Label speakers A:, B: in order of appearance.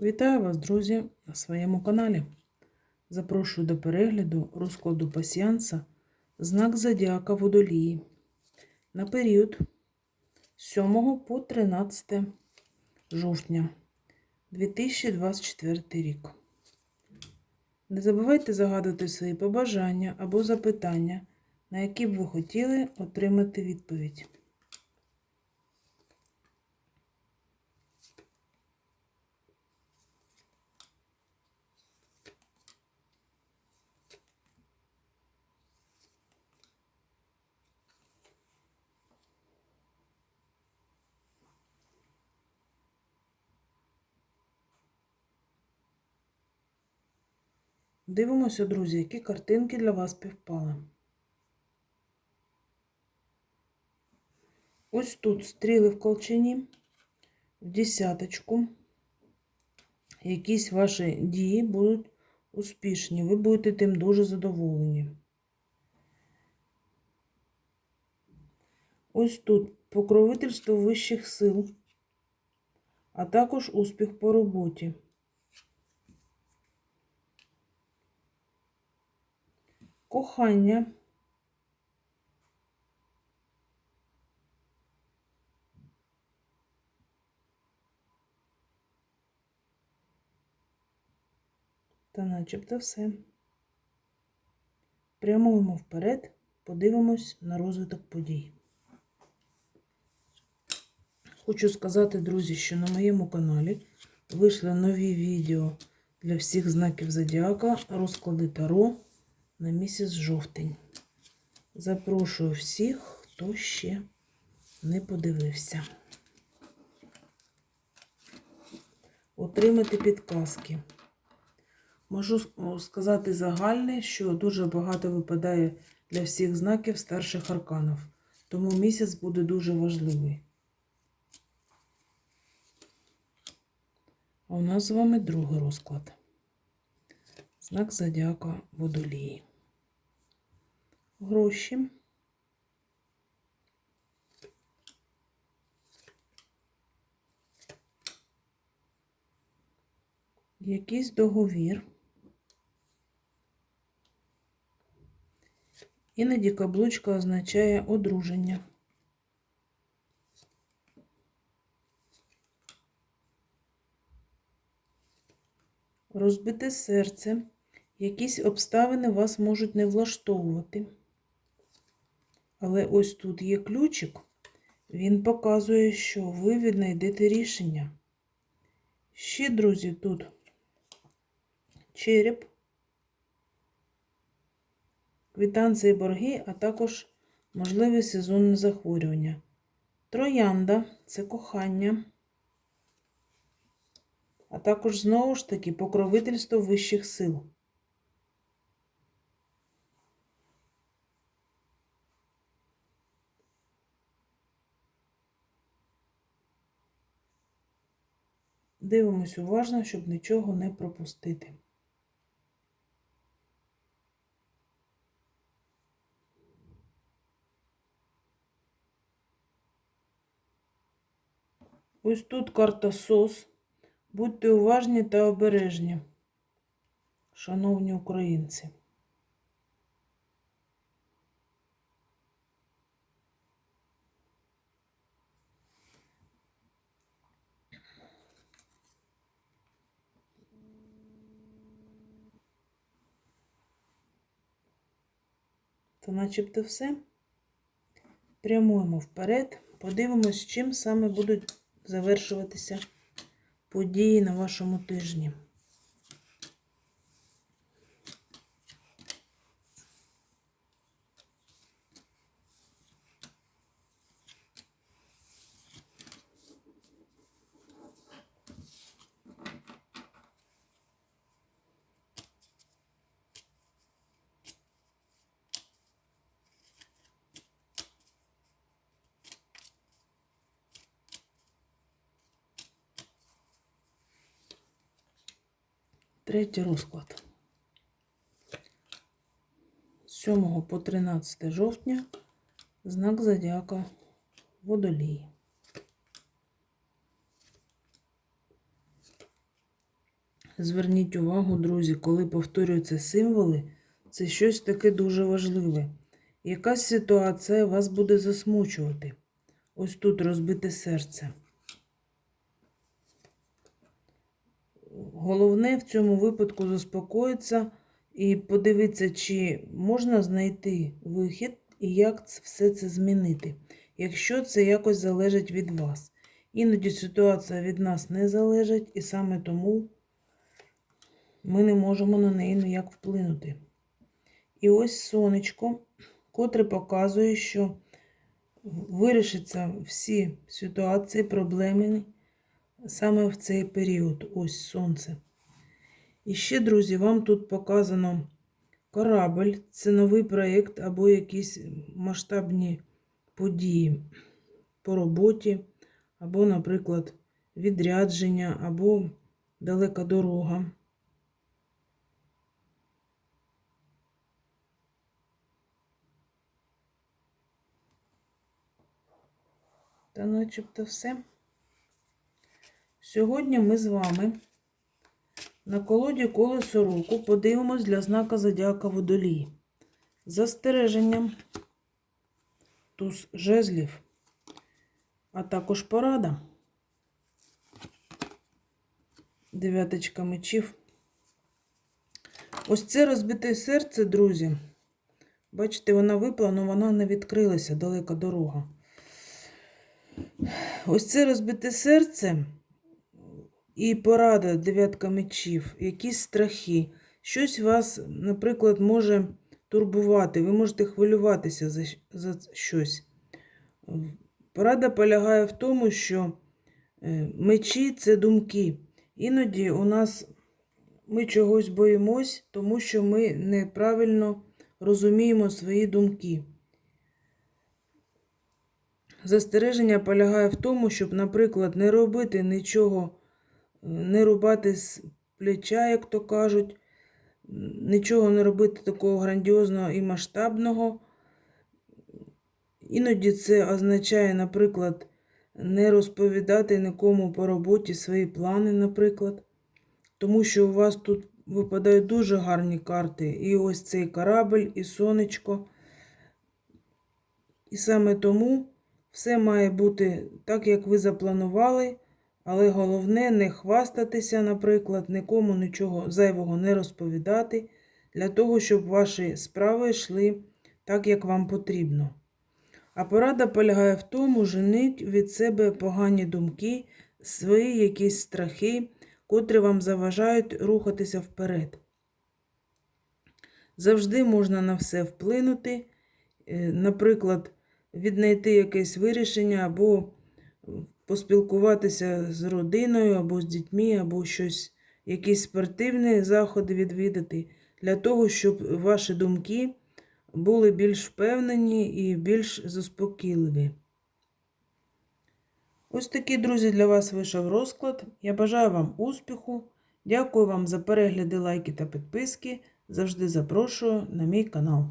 A: Вітаю вас, друзі, на своєму каналі. Запрошую до перегляду розкладу пасіянса знак Зодіака Водолії на період 7 по 13 жовтня 2024 рік. Не забувайте загадувати свої побажання або запитання, на які б ви хотіли отримати відповідь. Дивимося, друзі, які картинки для вас співпали. Ось тут стріли в колчині, в десяточку. Якісь ваші дії будуть успішні. Ви будете тим дуже задоволені. Ось тут покровительство вищих сил, а також успіх по роботі. Кохання. Та начебто все. Прямуємо вперед, подивимось на розвиток подій. Хочу сказати, друзі, що на моєму каналі вийшли нові відео для всіх знаків зодіака, розклади Таро на місяць жовтень. Запрошую всіх, хто ще не подивився. Отримати підказки. Можу сказати загальне, що дуже багато випадає для всіх знаків старших арканів, тому місяць буде дуже важливий. А у нас з вами другий розклад. Знак зодіака водолії. Гроші. Якийсь договір. Іноді каблучка означає одруження. Розбите серце. Якісь обставини вас можуть не влаштовувати. Але ось тут є ключик, він показує, що ви віднайдете рішення. Ще, друзі, тут череп, квитанції борги, а також можливе сезонне захворювання. Троянда це кохання, а також знову ж таки покровительство вищих сил. Дивимось уважно, щоб нічого не пропустити. Ось тут карта СОС. Будьте уважні та обережні, шановні українці. То начебто все. Прямуємо вперед, подивимось, чим саме будуть завершуватися події на вашому тижні. Третій розклад. З 7 по 13 жовтня знак зодіака водолій. Зверніть увагу, друзі, коли повторюються символи, це щось таке дуже важливе. Якась ситуація вас буде засмучувати. Ось тут розбите серце. Головне в цьому випадку заспокоїтися і подивитися, чи можна знайти вихід і як все це змінити, якщо це якось залежить від вас. Іноді ситуація від нас не залежить, і саме тому ми не можемо на неї ніяк вплинути. І ось сонечко, котре показує, що вирішаться всі ситуації, проблеми саме в цей період. Ось сонце. І ще, друзі, вам тут показано корабль, це новий проєкт або якісь масштабні події по роботі, або, наприклад, відрядження, або далека дорога. Та начебто все. Сьогодні ми з вами на колоді колесо року подивимось для знака Зодіака Водолій. Застереженням туз жезлів, а також порада. Дев'яточка мечів. Ось це розбите серце, друзі. Бачите, вона випала, але вона не відкрилася, далека дорога. Ось це розбите серце і порада дев'ятка мечів, якісь страхи. Щось вас, наприклад, може турбувати, ви можете хвилюватися за, за щось. Порада полягає в тому, що е, мечі це думки. Іноді у нас ми чогось боїмось, тому що ми неправильно розуміємо свої думки. Застереження полягає в тому, щоб, наприклад, не робити нічого, не рубати з плеча, як то кажуть, нічого не робити такого грандіозного і масштабного. Іноді це означає, наприклад, не розповідати нікому по роботі свої плани, наприклад. Тому що у вас тут випадають дуже гарні карти. І ось цей корабль, і сонечко. І саме тому все має бути так, як ви запланували, але головне не хвастатися, наприклад, нікому нічого зайвого не розповідати, для того, щоб ваші справи йшли так, як вам потрібно. А порада полягає в тому, женіть від себе погані думки, свої якісь страхи, котрі вам заважають рухатися вперед. Завжди можна на все вплинути, е, наприклад, віднайти якесь вирішення, або поспілкуватися з родиною, або з дітьми, або щось, якісь спортивні заходи відвідати, для того, щоб ваші думки були більш впевнені і більш заспокійливі. Ось такий, друзі, для вас вийшов розклад. Я бажаю вам успіху. Дякую вам за перегляди, лайки та підписки. Завжди запрошую на мій канал.